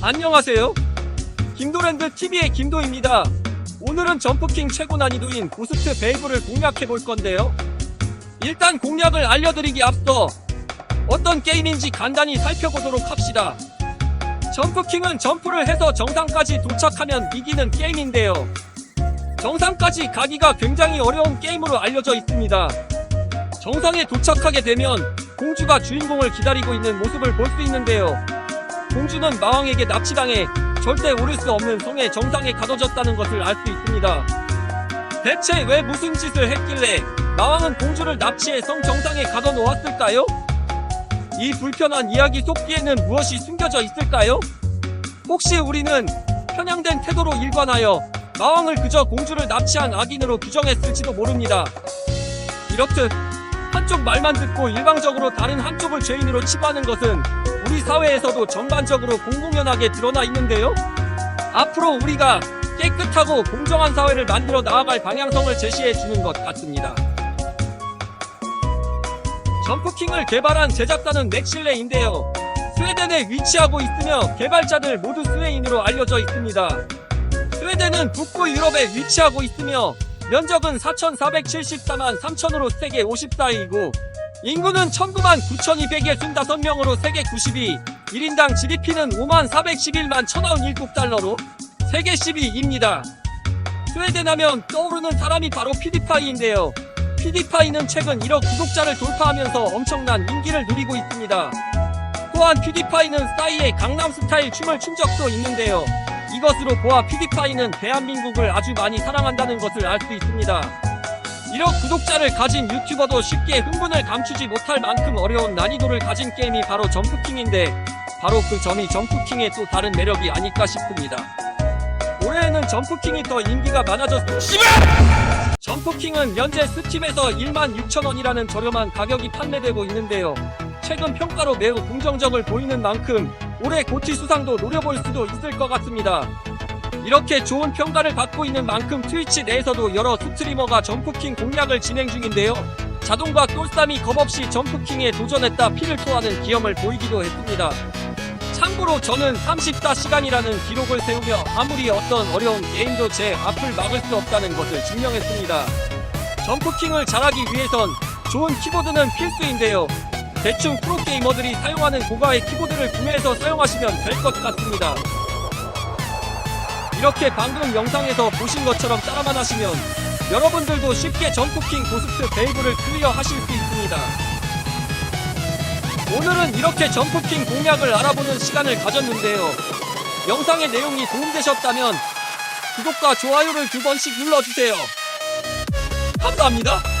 안녕하세요. 김도랜드 TV의 김도입니다. 오늘은 점프킹 최고 난이도인 고스트 베이브를 공략해 볼 건데요. 일단 공략을 알려드리기 앞서 어떤 게임인지 간단히 살펴보도록 합시다. 점프킹은 점프를 해서 정상까지 도착하면 이기는 게임인데요. 정상까지 가기가 굉장히 어려운 게임으로 알려져 있습니다. 정상에 도착하게 되면 공주가 주인공을 기다리고 있는 모습을 볼 수 있는데요. 공주는 마왕에게 납치당해 절대 오를 수 없는 성의 정상에 가둬졌다는 것을 알 수 있습니다. 대체 왜 무슨 짓을 했길래 마왕은 공주를 납치해 성 정상에 가둬놓았을까요? 이 불편한 이야기 속 뒤에는 무엇이 숨겨져 있을까요? 혹시 우리는 편향된 태도로 일관하여 마왕을 그저 공주를 납치한 악인으로 규정했을지도 모릅니다. 이렇듯 한쪽 말만 듣고 일방적으로 다른 한쪽을 죄인으로 치부하는 것은 우리 사회에서도 전반적으로 공공연하게 드러나 있는데요. 앞으로 우리가 깨끗하고 공정한 사회를 만들어 나아갈 방향성을 제시해 주는 것 같습니다. 점프킹을 개발한 제작사는 넥실레인데요. 스웨덴에 위치하고 있으며 개발자들 모두 스웨인으로 알려져 있습니다. 스웨덴은 북부 유럽에 위치하고 있으며 면적은 4,474만 3천으로 세계 54위이고 인구는 19만 9,265명으로 세계 90위 1인당 GDP는 5만 411만 1,097달러로 세계 10위입니다. 스웨덴 하면 떠오르는 사람이 바로 피디파이인데요. 피디파이는 최근 1억 구독자를 돌파하면서 엄청난 인기를 누리고 있습니다. 또한 피디파이는 싸이의 강남스타일 춤을 춘 적도 있는데요. 이것으로 보아 피디파이는 대한민국을 아주 많이 사랑한다는 것을 알 수 있습니다. 1억 구독자를 가진 유튜버도 쉽게 흥분을 감추지 못할 만큼 어려운 난이도를 가진 게임이 바로 점프킹인데 바로 그 점이 점프킹의 또 다른 매력이 아닐까 싶습니다. 올해에는 점프킹이 더 인기가 많아졌습니다. 점프킹은 현재 스팀에서 16,000원이라는 저렴한 가격이 판매되고 있는데요. 최근 평가로 매우 긍정적을 보이는 만큼 올해 고티 수상도 노려볼 수도 있을 것 같습니다. 이렇게 좋은 평가를 받고 있는 만큼 트위치 내에서도 여러 스트리머가 점프킹 공략을 진행 중인데요. 자동과 똘쌈이 겁없이 점프킹에 도전했다 피를 토하는 기염을 보이기도 했습니다. 참고로 저는 34시간이라는 기록을 세우며 아무리 어떤 어려운 게임도 제 앞을 막을 수 없다는 것을 증명했습니다. 점프킹을 잘하기 위해선 좋은 키보드는 필수인데요. 대충 프로게이머들이 사용하는 고가의 키보드를 구매해서 사용하시면 될 것 같습니다. 이렇게 방금 영상에서 보신 것처럼 따라만 하시면 여러분들도 쉽게 점프킹 고스트 베이브를 클리어 하실 수 있습니다. 오늘은 이렇게 점프킹 공략을 알아보는 시간을 가졌는데요. 영상의 내용이 도움되셨다면 구독과 좋아요를 두 번씩 눌러주세요. 감사합니다.